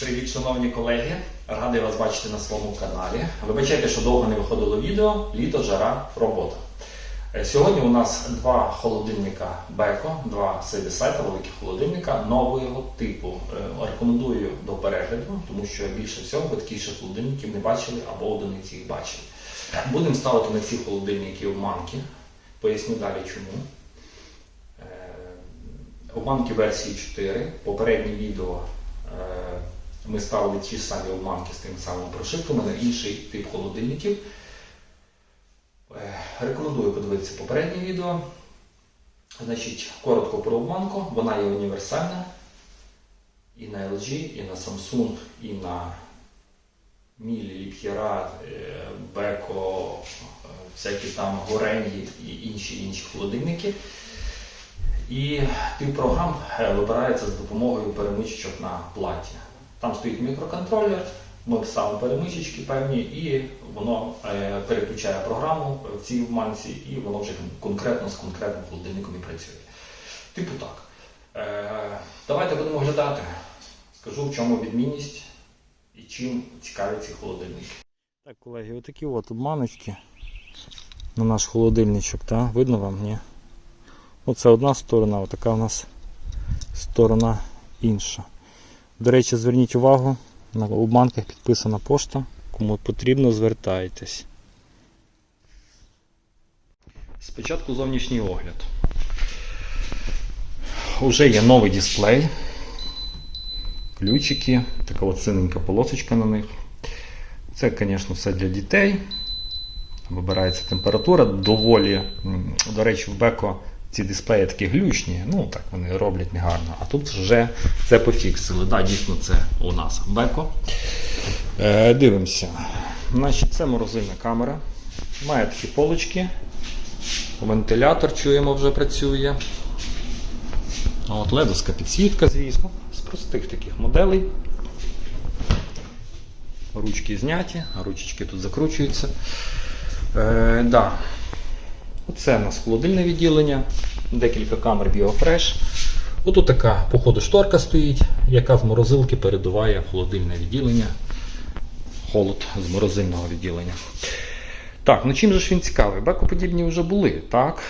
Привіт, шановні колеги! Радий вас бачити на своєму каналі. Вибачайте, що довго не виходило відео, літо, жара, робота. Е, Сьогодні у нас два холодильника Беко, два сайта, великі холодильника нового типу. Е, Рекомендую до перегляду, тому що більше всього ви таких холодильників не бачили або одиниці їх бачили. Будемо ставити на ці холодильники обманки. Поясню далі чому. Е, Обманки версії 4. Попереднє відео е, ми ставили ті самі обманки з тим самим прошивками на інший тип холодильників. Е, Рекомендую подивитися попереднє відео. Значить, коротко про обманку. Вона є універсальна і на LG, і на Samsung, і на Мілі, Ліп'єра, Беко, е, всякі там Гореньї і інші інші холодильники. І тип програм е, вибирається з допомогою перемичечок на платі. Там стоїть мікроконтролер, ми ставимо перемичечки певні, і воно е, переключає програму в цій обманці, і воно вже конкретно з конкретним холодильником і працює. Типу так. Е, давайте будемо оглядати. Скажу, в чому відмінність і чим цікаві ці холодильники. Так, колеги, отакі от обманочки на наш холодильничок, так? Видно вам, ні? Оце одна сторона, отака у нас сторона інша. До речі, зверніть увагу, на обманках підписана пошта. Кому потрібно, звертайтесь. Спочатку зовнішній огляд. Уже є новий дисплей. Ключики, така от синенька полосочка на них. Це, звісно, все для дітей. Вибирається температура. Доволі, до речі, в Беко ці дисплеї такі глючні, ну так вони роблять негарно. А тут вже це пофіксили. Да, дійсно, це у нас Беко. Е, дивимося. Значить, це морозильна камера. Має такі полочки. Вентилятор чуємо вже працює. От ледовська підсвітка, звісно, з простих таких моделей. Ручки зняті, а ручечки тут закручуються. Е, да. Оце у нас холодильне відділення, декілька камер BioFresh. Отут така, походу, шторка стоїть, яка з морозилки передуває в холодильне відділення. Холод з морозильного відділення. Так, ну чим же ж він цікавий? Бекоподібні вже були, так?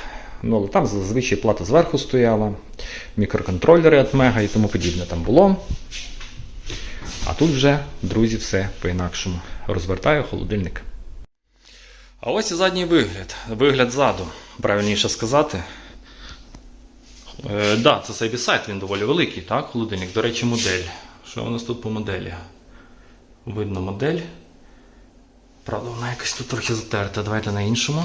Ну, але там зазвичай плата зверху стояла, мікроконтролери від Мега і тому подібне там було. А тут вже, друзі, все по-інакшому. Розвертаю холодильник. А ось і задній вигляд. Вигляд ззаду, правильніше сказати. Е, да, це сайбісайт, він доволі великий, так, холодильник. До речі, модель. Що у нас тут по моделі? Видно модель. Правда, вона якась тут трохи затерта. Давайте на іншому.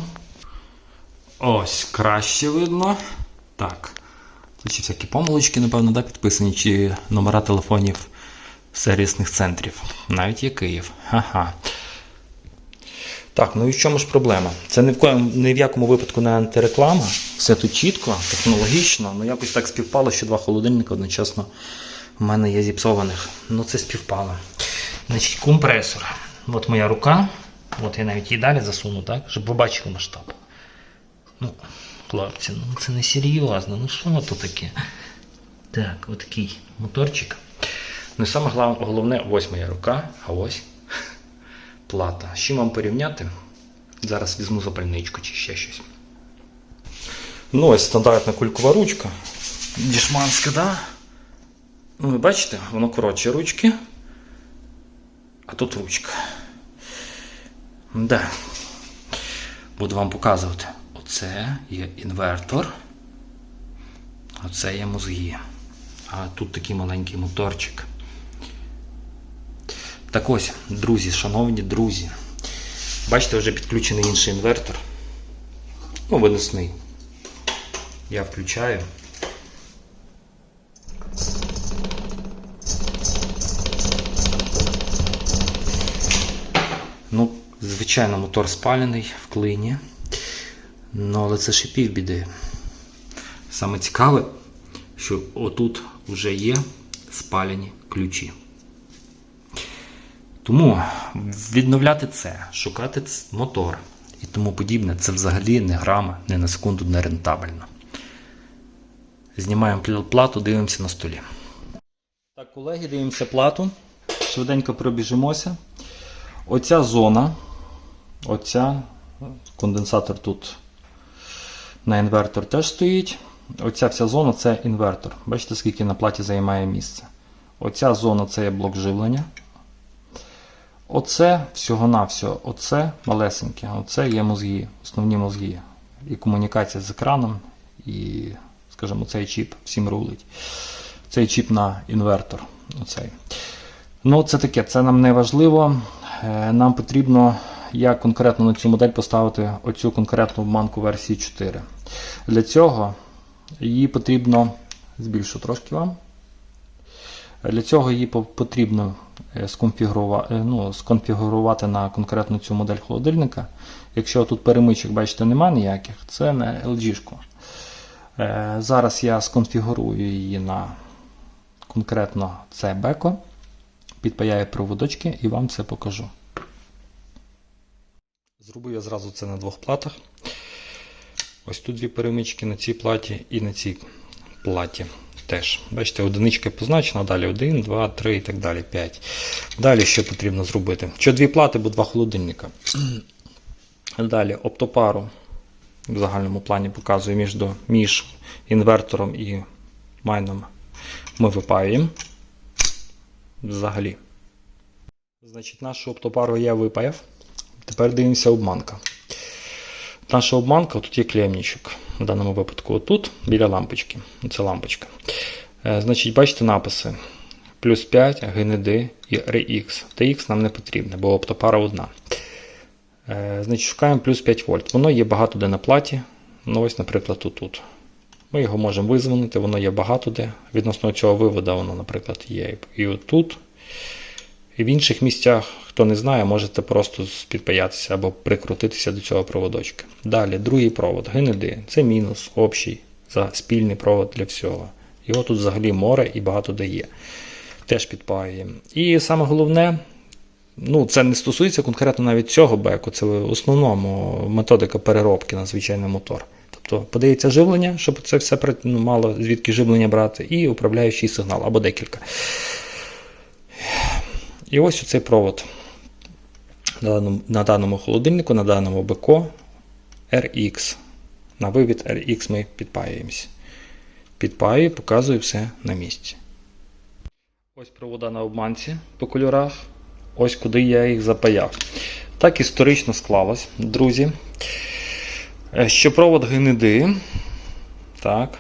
Ось, краще видно. Так. Тут всякі помилочки, напевно, да, підписані, чи номера телефонів сервісних центрів. Навіть є Київ. Ага. Так, ну і в чому ж проблема? Це ні в, коєму, ні в якому випадку не антиреклама. Все тут чітко, технологічно. Ну якось так співпало, що два холодильника одночасно в мене є зіпсованих. Ну це співпало. Значить, компресор. От моя рука. От я навіть її далі засуну, так? Щоб ви бачили масштаб. Ну, хлопці, ну це не серйозно. Ну що то таке? Так, отакий моторчик. Ну і саме головне, ось моя рука, а ось плата. З чим вам порівняти? Зараз візьму запальничку чи ще щось. Ну, ось стандартна кулькова ручка. Дішманська, да? Ну, ви бачите, воно коротше ручки. А тут ручка. Да. Буду вам показувати. Оце є інвертор. Оце є мозги. А тут такий маленький моторчик. Так ось, друзі, шановні друзі. Бачите, вже підключений інший інвертор. Ну, виносний. Я включаю. Ну, звичайно, мотор спалений в клині. Ну, але це ще півбіди. Саме цікаве, що отут вже є спалені ключі. Тому відновляти це, шукати мотор і тому подібне, це взагалі не грама, не на секунду не рентабельно. Знімаємо плату, дивимося на столі. Так, колеги, дивимося плату. швиденько пробіжимося. Оця зона, оця, конденсатор тут на інвертор теж стоїть. Оця вся зона це інвертор. Бачите, скільки на платі займає місце. Оця зона це є блок живлення. Оце всього-навсього, оце малесеньке, оце є мозги, основні мозги. І комунікація з екраном, і, скажімо, цей чіп всім рулить. Цей чіп на інвертор. Оцей. Ну, це таке, це нам не важливо. Е, Нам потрібно, як конкретно на цю модель поставити оцю конкретну обманку версії 4. Для цього її потрібно збільшу трошки вам. Для цього її потрібно е, сконфігурувати, ну, сконфігурувати на конкретну цю модель холодильника. Якщо тут перемичок, бачите, нема ніяких, це не LG. Е, Зараз я сконфігурую її на конкретно це беко, підпаяю проводочки і вам це покажу. Зробив я зразу це на двох платах. Ось тут дві перемички на цій платі і на цій платі теж. Бачите, одиничка позначена, далі 1, 2, 3 і так далі, 5. Далі що потрібно зробити? Що дві плати, бо два холодильника. Далі оптопару в загальному плані показую між, до- між інвертором і майном ми випаюємо. Взагалі. Значить, нашу оптопару я випаяв. Тепер дивимося обманка. Наша обманка, тут є клемничок. В даному випадку отут, біля лампочки. Це лампочка. Е, Значить, бачите написи. Плюс 5, ГНД і RX. TX нам не потрібно, бо оптопара одна. Е, Значить, шукаємо плюс 5 вольт. Воно є багато де на платі. Ну, ось, наприклад, тут. тут. Ми його можемо визвонити, воно є багато де. Відносно цього виводу, воно, наприклад, є і отут. І в інших місцях, хто не знає, можете просто підпаятися або прикрутитися до цього проводочка. Далі, другий провод, ГНД. Це мінус общий за спільний провод для всього. Його тут взагалі море і багато де є. Теж підпаюємо. І саме головне, ну, це не стосується конкретно навіть цього беку, це в основному методика переробки на звичайний мотор. Тобто подається живлення, щоб це все ну, мало звідки живлення брати, і управляючий сигнал або декілька. І ось цей провод на даному, холодильнику, на даному БК RX. На вивід RX ми підпаюємося. Підпаю, показую все на місці. Ось провода на обманці по кольорах. Ось куди я їх запаяв. Так історично склалось, друзі. Е, Що провод ГНД. Так.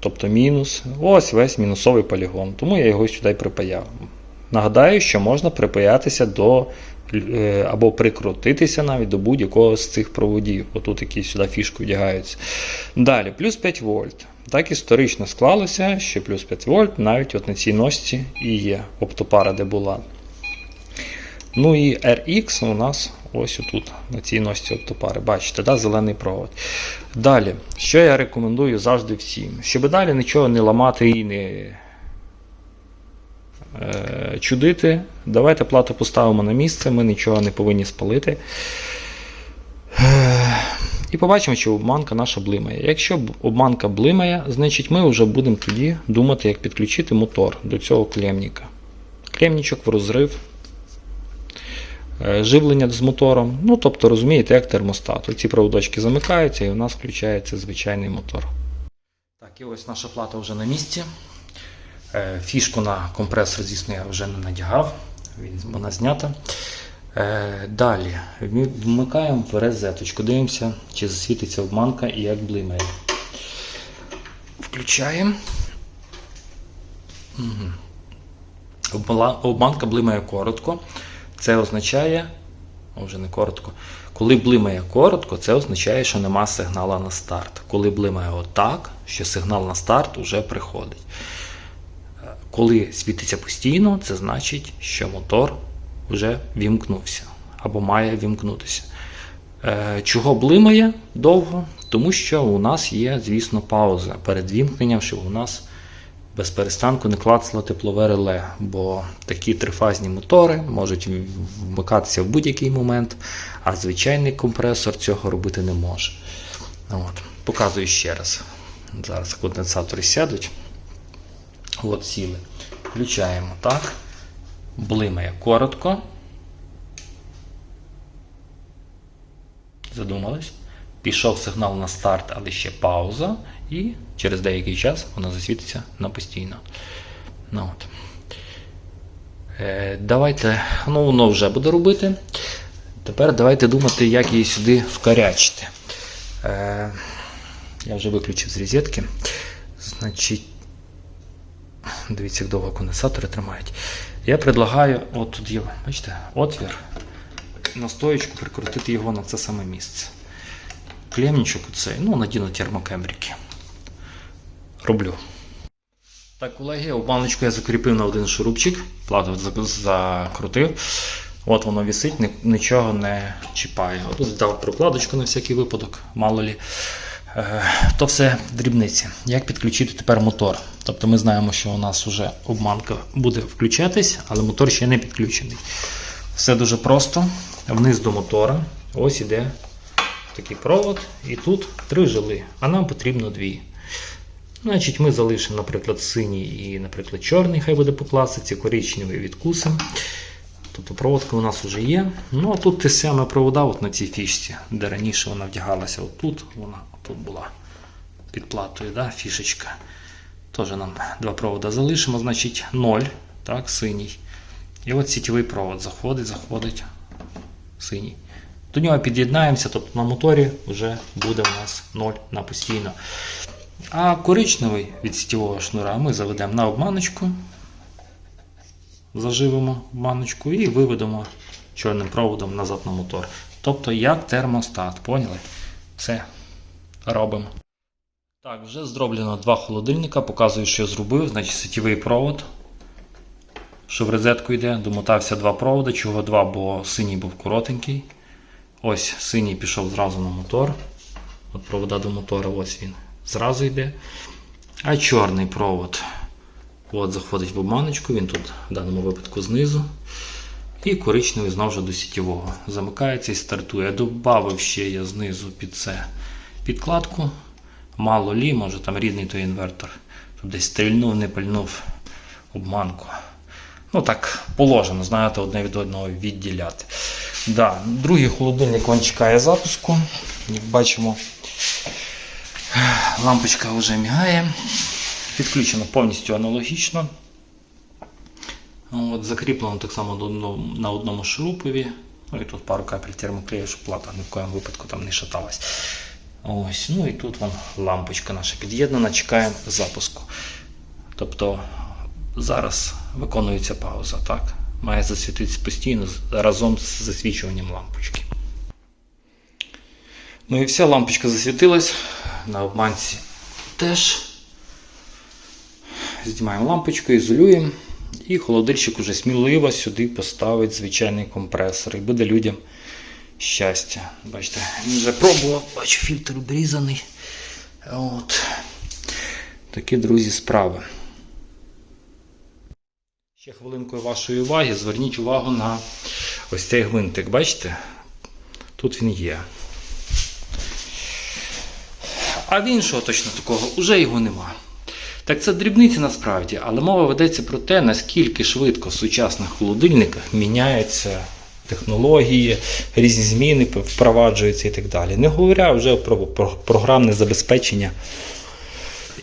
Тобто мінус. Ось весь мінусовий полігон. Тому я його сюди припаяв. Нагадаю, що можна припаятися до або прикрутитися навіть до будь-якого з цих проводів. Отут які сюди фішку вдягаються. Далі, плюс 5 вольт. Так історично склалося, що плюс 5 вольт навіть от на цій носці і є оптопара, де була. Ну і RX у нас ось отут, на цій носці оптопари. Бачите, да, зелений провод. Далі, що я рекомендую завжди всім? Щоб далі нічого не ламати і не е, чудити, давайте плату поставимо на місце, ми нічого не повинні спалити. Е, І побачимо, чи обманка наша блимає. Якщо обманка блимає, значить ми вже будемо тоді думати, як підключити мотор до цього клемніка. Клемнічок в розрив. Е, Живлення з мотором. Ну, тобто, розумієте, як термостат. Ці проводочки замикаються і у нас включається звичайний мотор. Так, і ось наша плата вже на місці. Е, Фішку на компресор, звісно, я вже не надягав, вона знята. Е, Далі вмі- вмикаємо в розеточку, дивимося, чи засвітиться обманка і як блимає. Включаємо. Обмала- Обманка блимає коротко. Це означає, вже не коротко. Коли блимає коротко, це означає, що нема сигнала на старт. Коли блимає отак, що сигнал на старт вже приходить. Коли світиться постійно, це значить, що мотор вже вімкнувся або має вімкнутися. Е, Чого блимає довго? Тому що у нас є, звісно, пауза перед вімкненням, щоб у нас без перестанку не клацало теплове реле, бо такі трифазні мотори можуть вмикатися в будь-який момент, а звичайний компресор цього робити не може. От. Показую ще раз. Зараз конденсатори сядуть. От сіли. Включаємо так. блимає коротко. Задумались. Пішов сигнал на старт, але ще пауза, і через деякий час вона засвітиться на постійно. Ну, от. Е, давайте, ну воно вже буде робити. Тепер давайте думати, як її сюди вкарячити. Е, я вже виключив з розетки. Значить, дивіться, як довго конденсатори тримають. Я предлагаю, от тут є, бачите, отвір, на стоєчку прикрутити його на це саме місце. Клемничок оцей, ну, надіну термокембрики. Роблю. Так, колеги, у я закріпив на один шурупчик, плату закрутив. От воно висить, нічого не чіпає. Дав прокладочку на всякий випадок, мало лі. Е, То все дрібниці. Як підключити тепер мотор? Тобто ми знаємо, що у нас вже обманка буде включатись, але мотор ще не підключений. Все дуже просто. Вниз до мотора. Ось іде такий провод, і тут три жили, а нам потрібно дві. Значить, ми залишимо, наприклад, синій і, наприклад, чорний, хай буде по класиці, коричневий відкусимо. Тобто проводка у нас вже є. Ну а тут те саме провода от на цій фішці, де раніше вона вдягалася отут, вона тут була під платою, да, фішечка. Теж нам два провода залишимо, значить 0, так, синій. І от сітєвий провод заходить, заходить синій. До нього під'єднаємося, тобто на моторі вже буде у нас 0 на постійно. А коричневий від сітєвого шнура ми заведемо на обманочку, заживемо обманочку і виведемо чорним проводом назад на мотор. Тобто як термостат, поняли? Все, робимо. Так, вже зроблено два холодильника, показую, що я зробив. Значить, сетєвий провод, що в розетку йде, домотався два проводи. Чого два, бо синій був коротенький. Ось синій пішов зразу на мотор. От провода до мотора, ось він. Зразу йде. А чорний провод от, заходить в обманочку, він тут в даному випадку знизу. І коричневий знову ж до сітєвого. Замикається і стартує. Добавив ще я знизу під це підкладку. Мало лі, може там рідний той інвертор. Щоб десь стрільнув, не пальнув обманку. Ну так, положено, знаєте, одне від одного відділяти. Да, другий холодильник він чекає запуску. Як бачимо, лампочка вже мігає. Підключено повністю аналогічно. От, закріплено так само на одному шурупові. Ну і тут пару капель термоклею, щоб плата ні в коєму випадку там не шаталась. Ось, ну і тут вон лампочка наша під'єднана, чекаємо запуску. Тобто зараз виконується пауза, так? Має засвітитися постійно разом з засвічуванням лампочки. Ну і вся лампочка засвітилась на обманці теж. Знімаємо лампочку, ізолюємо. І холодильщик уже сміливо сюди поставить звичайний компресор. І буде людям щастя. Бачите, він вже пробував, бачу, фільтр обрізаний. От. Такі, друзі, справи. Ще хвилинкою вашої уваги. Зверніть увагу на ось цей гвинтик. Бачите? Тут він є. А в іншого точно такого вже його нема. Так це дрібниці насправді, але мова ведеться про те, наскільки швидко в сучасних холодильниках міняються технології, різні зміни впроваджуються і так далі. Не говоря вже про, про програмне забезпечення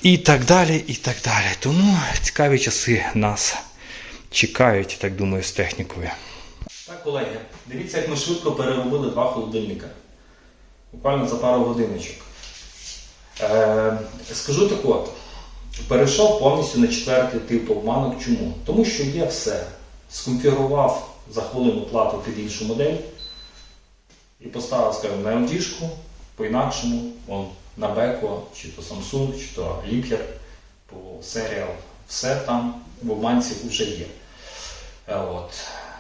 і так далі. і так далі. Тому цікаві часи нас чекають, так думаю, з технікою. Так, колеги, дивіться, як ми швидко переробили два холодильника. Буквально за пару годиночок. Е, скажу так от. Перейшов повністю на четвертий тип обманок. Чому? Тому що є все. Сконфігурував за хвилину плату під іншу модель і поставив, скажімо, на MD-шку по-інакшому, на Beko, чи то Samsung, чи то Liebherr, по Serial. Все там в обманці вже є. Е, От.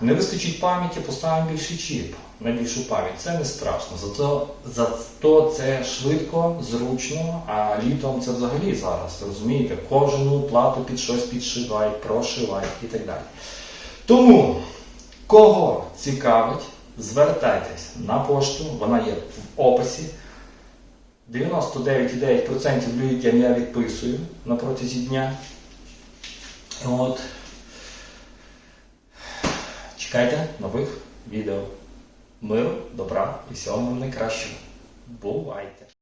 Не вистачить пам'яті, поставимо більший чіп на більшу пам'ять. Це не страшно. Зато, зато це швидко, зручно, а літом це взагалі зараз. Розумієте, кожну плату під щось підшивай, прошивай і так далі. Тому, кого цікавить, звертайтесь на пошту, вона є в описі. 99,9% людям я відписую на протязі дня. От. Чекайте нових відео. Миру, добра і всього вам найкращого. Бувайте!